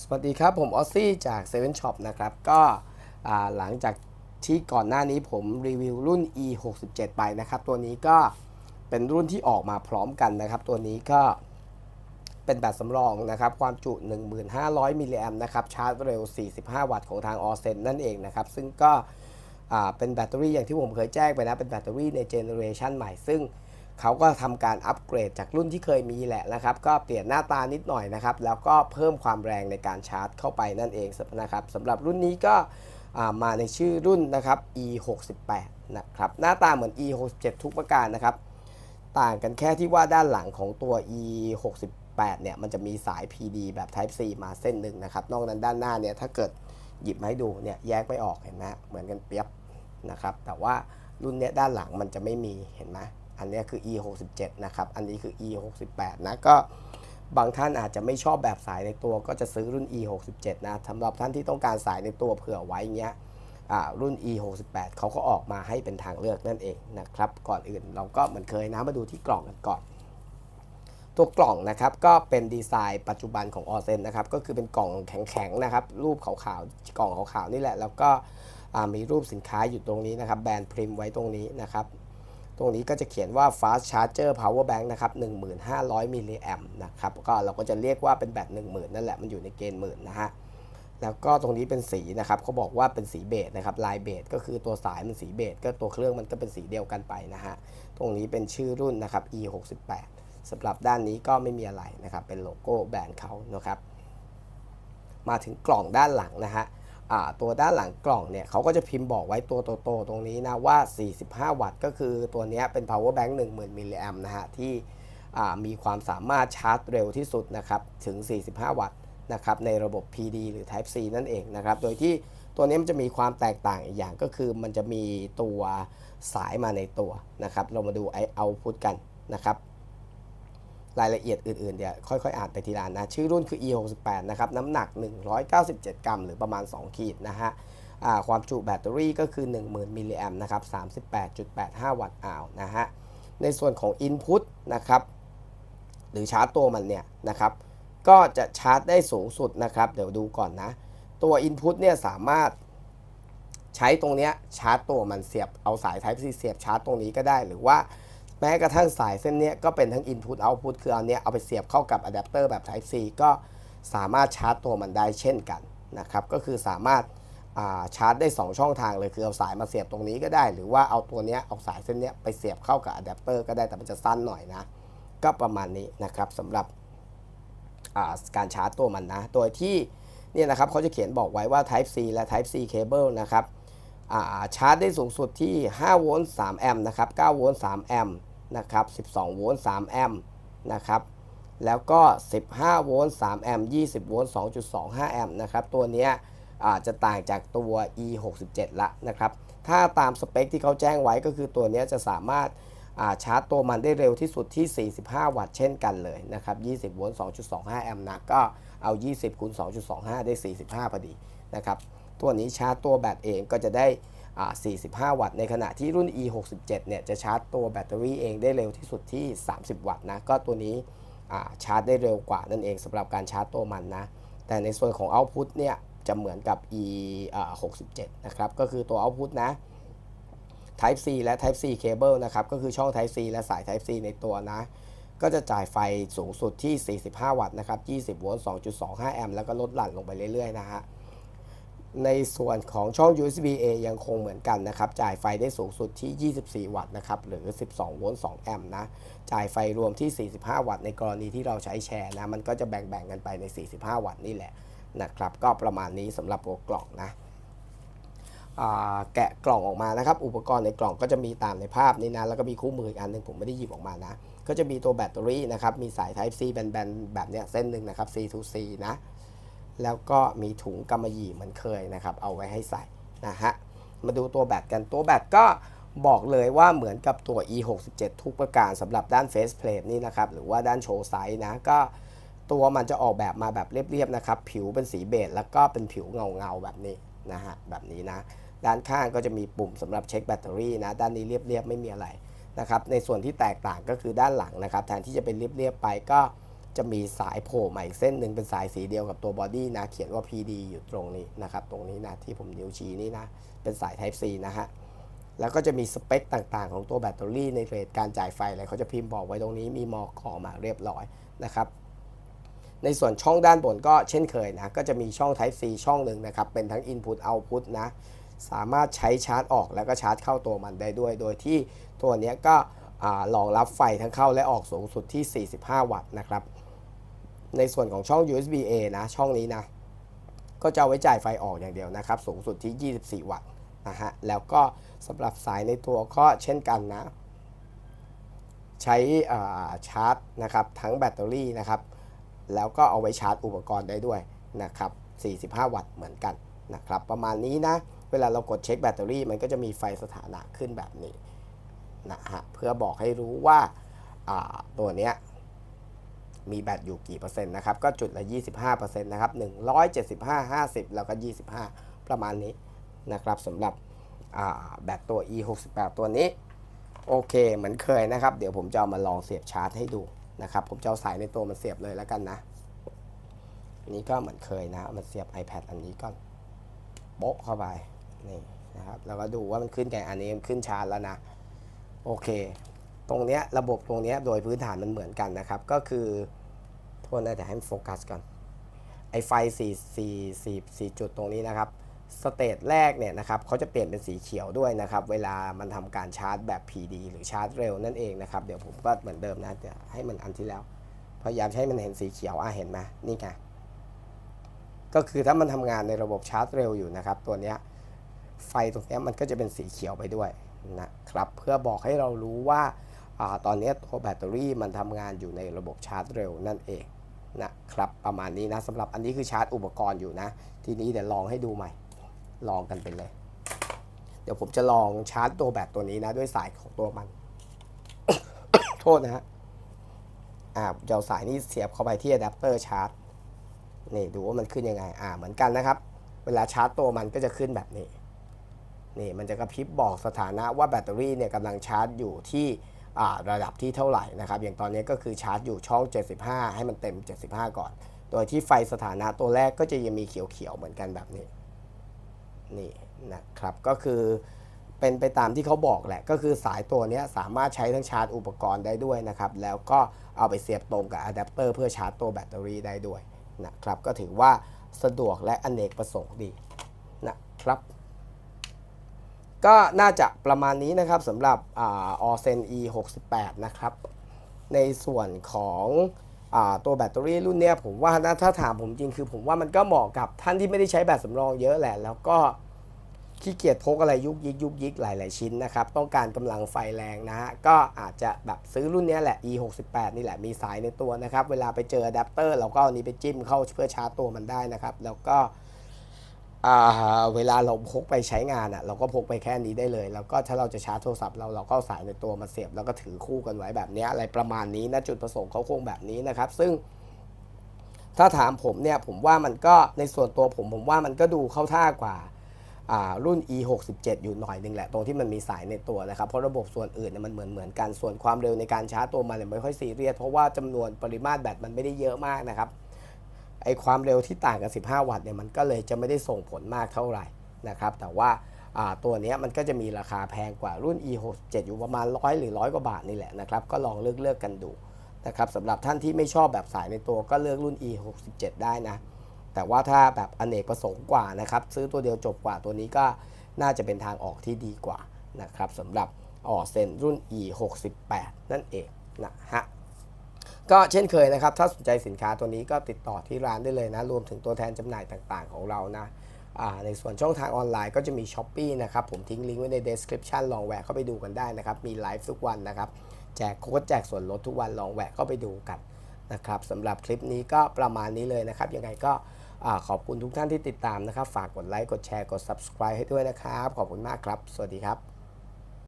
สวัสดีครับ ผมออซซี่จาก7 Shop นช็อปนะครับ ก็หลังจากที่ก่อนหน้านี้ผมรีวิวรุ่น e 6 7ไปนะครับ ตัวนี้ก็เป็นรุ่นที่ออกมาพร้อมกันนะครับ ตัวนี้ก็เป็นแบตสำรองนะครับ ความจุ 1500 มิลลิแอมนะครับ ชาร์จเร็ว 45 วัตต์ของทางออเซนนั่นเองนะครับ ซึ่งก็เป็นแบตเตอรี่อย่างที่ผมเคยแจ้งไปนะ เป็นแบตเตอรี่ในเจเนอเรชันใหม่ ซึ่ง เขาก็ทำการอัปเกรดจากรุ่นที่เคยมีแหละนะครับ ก็เปลี่ยนหน้าตานิดหน่อยนะครับ แล้วก็เพิ่มความแรงในการชาร์จเข้าไปนั่นเองนะครับสำหรับรุ่นนี้ก็มาในชื่อรุ่นนะครับ e 6 8นะครับ หน้าตาเหมือน e 6 7ทุกประการนะครับ ต่างกันแค่ที่ว่าด้านหลังของตัว e 6 8เนี่ย มันจะมีสาย PD แบบ Type C มาเส้นหนึ่งนะครับ นอกนั้นด้านหน้าเนี่ย ถ้าเกิดหยิบมาให้ดูเนี่ย แยกไม่ออกเห็นไหมเหมือนกันเปียบนะครับ แต่ว่ารุ่นเนี้ยด้านหลังมันจะไม่มีเห็นไหม อันนี้คือ e 6 7นะครับ อันนี้คือ e 6 8นะก็บางท่านอาจจะไม่ชอบแบบสายในตัวก็จะซื้อรุ่น e 6 7นะสำหรับท่านที่ต้องการสายในตัวเผื่อไว้เงี้ยรุ่น e 6 8เขาก็ออกมาให้เป็นทางเลือกนั่นเองนะครับ ก่อนอื่นเราก็เหมือนเคยนะมาดูที่กล่องกันก่อน ตัวกล่องนะครับก็เป็นดีไซน์ปัจจุบันของออเซนนะครับ ก็คือเป็นกล่องแข็งๆนะครับ รูปขาวๆกล่องขาวๆนี่แหละ แล้วก็มีรูปสินค้าอยู่ตรงนี้นะครับ แบรนด์พริมไว้ตรงนี้นะครับ ตรงนี้ก็จะเขียนว่า fast charger power bank นะครับ 1500มิลลิแอมนะครับ ก็เราก็จะเรียกว่าเป็นแบต10,000 นั่นแหละ มันอยู่ในเกณฑ์หมื่นนะฮะ แล้วก็ตรงนี้เป็นสีนะครับเขาบอกว่าเป็นสีเบจนะครับ ลายเบจก็คือตัวสายมันสีเบจก็ตัวเครื่องมันก็เป็นสีเดียวกันไปนะฮะ ตรงนี้เป็นชื่อรุ่นนะครับ e 6 8สำหรับด้านนี้ก็ไม่มีอะไรนะครับ เป็นโลโก้แบรนด์เขานะครับ มาถึงกล่องด้านหลังนะฮะ ตัวด้านหลังกล่องเนี่ยเขาก็จะพิมพ์บอกไว้ตัวโตๆตรงนี้นะว่า 45 วัตต์ ก็คือตัวนี้เป็น power bank 10,000มิลลิแอมนะฮะที่มีความสามารถชาร์จเร็วที่สุดนะครับถึง 45 วัตต์นะครับในระบบ PD หรือ Type C นั่นเองนะครับโดยที่ตัวนี้มันจะมีความแตกต่างอีกอย่างก็คือมันจะมีตัวสายมาในตัวนะครับเรามาดูไอเอาพุทกันนะครับ รายละเอียดอื่นๆเดี๋ยวค่อยๆ อ่านไปทีละนะ ชื่อรุ่นคือ E68 นะครับ น้ำหนัก 197 กรัม หรือประมาณ 2 ขีดนะฮะความจุแบตเตอรี่ก็คือ 10,000มิลลิแอมนะครับ 38.85 วัตต์อาวนะฮะ ในส่วนของ Input นะครับ หรือชาร์จตัวมันเนี่ยนะครับ ก็จะชาร์จได้สูงสุดนะครับ เดี๋ยวดูก่อนนะ ตัว Input เนี่ยสามารถใช้ตรงเนี้ยชาร์จตัวมันเสียบเอาสาย Type C เสียบชาร์จตรงนี้ก็ได้หรือว่า แม้กระทั่งสายเส้นนี้ก็เป็นทั้ง Input Output คือเอาเนี้ยเอาไปเสียบเข้ากับอะแดปเตอร์แบบ Type C ก็สามารถชาร์จตัวมันได้เช่นกันนะครับ ก็คือสามารถาชาร์จได้ 2 ช่องทางเลย คือเอาสายมาเสียบตรงนี้ก็ได้ หรือว่าเอาตัวเนี้ยเอาสายเส้นเนี้ยไปเสียบเข้ากับอะแดปเตอร์ก็ได้แต่มันจะสั้นหน่อยนะ ก็ประมาณนี้นะครับสำหรับาการชาร์จตัวมันนะ โดยที่เนี่ยนะครับเขาจะเขียนบอกไว้ว่า Type C และ Type C cable นะครับ ชาร์จได้สูงสุดที่ 5 โวลต์ 3 แอมป์ นะครับ 9 โวลต์ 3 แอมป์ นะครับ 12 โวลต์ 3 แอมป์ นะครับ แล้วก็ 15 โวลต์ 3 แอมป์ 20 โวลต์ 2.25 แอมป์ นะครับ ตัวนี้อาจจะต่างจากตัว e 6 7ละนะครับ ถ้าตามสเปคที่เขาแจ้งไว้ก็คือตัวนี้จะสามารถาชาร์จตัวมันได้เร็วที่สุดที่ 45 วัตต์เช่นกันเลยนะครับ 20 โวลต์ 2.25 แอมป์นะ ก็เอา 20คูณ2.25 ได้ 45 พอดีนะครับ ตัวนี้ชาร์จตัวแบตเองก็จะได้ 45 วัตต์ ในขณะที่รุ่น e 6 7เนี่ยจะชาร์จตัวแบตเตอรี่เองได้เร็วที่สุดที่ 30 วัตต์นะ ก็ตัวนี้ชาร์จได้เร็วกว่านั่นเองสำหรับการชาร์จตัวมันนะ แต่ในส่วนของ output เนี่ยจะเหมือนกับ e67 นะครับ ก็คือตัว output นะ Type C และ Type C cable นะครับ ก็คือช่อง Type C และสาย Type C ในตัวนะ ก็จะจ่ายไฟสูงสุดที่ 45 วัตต์นะครับ 20 โวลต์ 2.25 แอมป์ แล้วก็ลดหลั่นลงไปเรื่อยๆ นะฮะ ในส่วนของช่อง USB A ยังคงเหมือนกันนะครับ จ่ายไฟได้สูงสุดที่ 24 วัตต์นะครับ หรือ 12 โวลต์ 2 แอมป์นะ จ่ายไฟรวมที่ 45 วัตต์ในกรณีที่เราใช้แชร์นะ มันก็จะแบ่งๆกันไปใน 45 วัตต์นี่แหละนะครับ ก็ประมาณนี้สำหรับตัวกล่องนะแกะกล่องออกมานะครับ อุปกรณ์ในกล่องก็จะมีตามในภาพนี้นะ แล้วก็มีคู่มืออีกอันหนึ่งผมไม่ได้หยิบออกมานะ ก็จะมีตัวแบตเตอรี่นะครับ มีสาย Type C แบนๆแบบเนี้ยเส้นหนึ่งนะครับ C to C นะ แล้วก็มีถุงกำมะหยี่เหมือนเคยนะครับ เอาไว้ให้ใส่นะฮะ มาดูตัวแบตกัน ตัวแบตก็บอกเลยว่าเหมือนกับตัว e 6 7ทุกประการสำหรับด้าน face plate นี่นะครับ หรือว่าด้านโชว์ไซส์นะ ก็ตัวมันจะออกแบบมาแบบเรียบๆนะครับ ผิวเป็นสีเบจแล้วก็เป็นผิวเงาๆแบบนี้นะฮะ แบบนี้นะ ด้านข้างก็จะมีปุ่มสำหรับเช็คแบตเตอรี่นะ ด้านนี้เรียบๆไม่มีอะไรนะครับ ในส่วนที่แตกต่างก็คือด้านหลังนะครับ แทนที่จะเป็นเรียบๆไปก็ จะมีสายโผล่มาอีกเส้นหนึ่งเป็นสายสีเดียวกับตัวบอดี้นะเขียนว่า PD อยู่ตรงนี้นะครับ ตรงนี้นะที่ผมนิ้วชี้นี่นะเป็นสาย Type C นะฮะแล้วก็จะมีสเปคต่างๆ ของตัวแบตเตอรี่ในเรทการจ่ายไฟอะไรเขาจะพิมพ์บอกไว้ตรงนี้มีมอกอมาเรียบร้อยนะครับ ในส่วนช่องด้านบนก็เช่นเคยนะ ก็จะมีช่อง Type C ช่องหนึ่งนะครับ เป็นทั้ง Input Output นะ สามารถใช้ชาร์จออกแล้วก็ชาร์จเข้าตัวมันได้ด้วย โดยที่ตัวนี้ก็อ่ารองรับไฟทั้งเข้าและออกสูงสุดที่ 45 วัตต์นะครับ ในส่วนของช่อง USB A นะช่องนี้นะ ก็จะเอาไว้จ่ายไฟออกอย่างเดียวนะครับ สูงสุดที่ 24 วัตต์นะฮะแล้วก็สำหรับสายในตัวก็เช่นกันนะ ใช้ชาร์จนะครับทั้งแบตเตอรี่นะครับ แล้วก็เอาไว้ชาร์จอุปกรณ์ได้ด้วยนะครับ 45 วัตต์เหมือนกันนะครับ ประมาณนี้นะ เวลาเรากดเช็คแบตเตอรี่มันก็จะมีไฟสถานะขึ้นแบบนี้นะฮะเพื่อบอกให้รู้ว่าตัวเนี้ย มีแบตอยู่กี่เปอร์เซ็นต์นะครับ ก็จุดละ 25%นะครับ 175 50 แล้วก็ 25 ประมาณนี้นะครับสำหรับแบตตัว e 6 8ตัวนี้ โอเคเหมือนเคยนะครับ เดี๋ยวผมจะเอามาลองเสียบชาร์จให้ดูนะครับ ผมจะเอาสายในตัวมันเสียบเลยแล้วกันนะนนี้ก็เหมือนเคยนะมันเสียบ iPad อันนี้ก่อนโบ๊ะเข้าไปนี่นะครับแล้วก็ดูว่ามันขึ้นไงอันนี้มันขึ้นชาร์จแล้วนะ โอเค ตรงเนี้ยระบบตรงเนี้ยโดยพื้นฐานมันเหมือนกันนะครับ ก็คือโทษนะแต่ให้มันโฟกัสก่อนไอไฟ4 4 4 4จุดตรงนี้นะครับสเตจแรกเนี่ยนะครับเขาจะเปลี่ยนเป็นสีเขียวด้วยนะครับ เวลามันทำการชาร์จแบบ PD หรือชาร์จเร็วนั่นเองนะครับ เดี๋ยวผมก็เหมือนเดิมนะเดี๋ยวให้มันอันที่แล้ว พยายามให้มันเห็นสีเขียวอะเห็นไหมนี่ไงก็คือถ้ามันทำงานในระบบชาร์จเร็วอยู่นะครับ ตัวเนี้ยไฟตรงเนี้ยมันก็จะเป็นสีเขียวไปด้วย นะครับเพื่อบอกให้เรารู้ว่าอตอนนี้ตัวแบตเตอรี่มันทำงานอยู่ในระบบชาร์จเร็วนั่นเองนะครับประมาณนี้นะสำหรับอันนี้คือชาร์จอุปกรณ์อยู่นะ ทีนี้เดี๋ยวลองให้ดูใหม่ ลองกันไปเลย เดี๋ยวผมจะลองชาร์จตัวแบตตัวนี้นะ ด้วยสายของตัวมัน โทษนะฮะอ่าจะเอาสายนี้เสียบเข้าไปที่อะแดปเตอร์ชาร์จนี่ดูว่ามันขึ้นยังไง อ่าเหมือนกันนะครับ เวลาชาร์จตัวมันก็จะขึ้นแบบนี้ นี่มันจะกระพริบบอกสถานะว่าแบตเตอรี่เนี่ยกำลังชาร์จอยู่ที่ระดับที่เท่าไหร่นะครับ อย่างตอนนี้ก็คือชาร์จอยู่ช่อง 75 ให้มันเต็ม 75 ก่อน โดยที่ไฟสถานะตัวแรกก็จะยังมีเขียวๆเหมือนกันแบบนี้ นี่นะครับ ก็คือเป็นไปตามที่เขาบอกแหละ ก็คือสายตัวนี้สามารถใช้ทั้งชาร์จอุปกรณ์ได้ด้วยนะครับ แล้วก็เอาไปเสียบตรงกับอะแดปเตอร์เพื่อชาร์จตัวแบตเตอรี่ได้ด้วยนะครับ ก็ถือว่าสะดวกและอเนกประสงค์ดีนะครับ ก็น่าจะประมาณนี้นะครับสำหรับอ่า Orsen E 6 8นะครับ ในส่วนของอตัวแบตเตอรี่รุ่นเนี้ยผมว่านะถ้าถามผมจริงคือผมว่ามันก็เหมาะกับท่านที่ไม่ได้ใช้แบตสำรองเยอะแหละ แล้วก็ขี้เกียจพกอะไรยุกยิกยุกยิกหลาย ๆ ชิ้นนะครับ ต้องการกำลังไฟแรงนะฮะ ก็อาจจะแบบซื้อรุ่นเนี้ยแหละ e 6 8นี่แหละมีสายในตัวนะครับ เวลาไปเจออะแดปเตอร์เราก็เอานี้ไปจิ้มเข้าเพื่อชาร์จตัวมันได้นะครับ แล้วก็ เวลาเราพกไปใช้งานอะ่ะเราก็พกไปแค่นี้ได้เลย แล้วก็ถ้าเราจะชาร์จโทรศัพท์เราเราก็สายในตัวมาเสียบ แล้วก็ถือคู่กันไว้แบบนี้อะไรประมาณนี้นะจุดประสงค์เขาคงแบบนี้นะครับ ซึ่งถ้าถามผมเนี่ยผมว่ามันก็ในส่วนตัวผมผมว่ามันก็ดูเข้าท่ากว่ารุ่น e 6 7อยู่หน่อยนึงแหละ ตรงที่มันมีสายในตัวนะครับ เพราะระบบส่วนอื่นเนี่ยมันเหมือนเหมือนกันส่วนความเร็วในการชาร์จตัวมันเนี่ยไม่ค่อยซีเรียสเพราะว่าจำนวนปริมาตรแบตมันไม่ได้เยอะมากนะครับ ไอความเร็วที่ต่างกัน 15 วัตต์เนี่ยมันก็เลยจะไม่ได้ส่งผลมากเท่าไหร่นะครับ แต่ว่าตัวนี้มันก็จะมีราคาแพงกว่ารุ่น e 6 7อยู่ประมาณร้อยหรือร้อยกว่าบาทนี่แหละนะครับ ก็ลองเลือกเลือกกันดูนะครับสำหรับท่านที่ไม่ชอบแบบสายในตัวก็เลือกรุ่น e 6 7ได้นะ แต่ว่าถ้าแบบอเนกประสงค์กว่านะครับ ซื้อตัวเดียวจบกว่าตัวนี้ก็น่าจะเป็นทางออกที่ดีกว่านะครับสำหรับออเซนรุ่น e 6 8นั่นเองนะฮะ ก็เช่นเคยนะครับ ถ้าสนใจสินค้าตัวนี้ก็ติดต่อที่ร้านได้เลยนะ รวมถึงตัวแทนจำหน่ายต่างๆ ของเรานะในส่วนช่องทางออนไลน์ก็จะมี s h อ p e e นะครับ ผมทิ้งลิงก์ไว้ใน description ลองแวะเข้าไปดูกันได้นะครับ มีไลฟ์ทุกวันนะครับ แจกโค้ดแจกส่วนลดทุกวันลองแวะเข้าไปดูกันนะครับสำหรับคลิปนี้ก็ประมาณนี้เลยนะครับ ยังไงก็ขอบคุณทุกท่านที่ติดตามนะครับ ฝากกดไลค์กดแชร์กด subscribe ให้ด้วยนะครับ ขอบคุณมากครับ สวัสดีครับ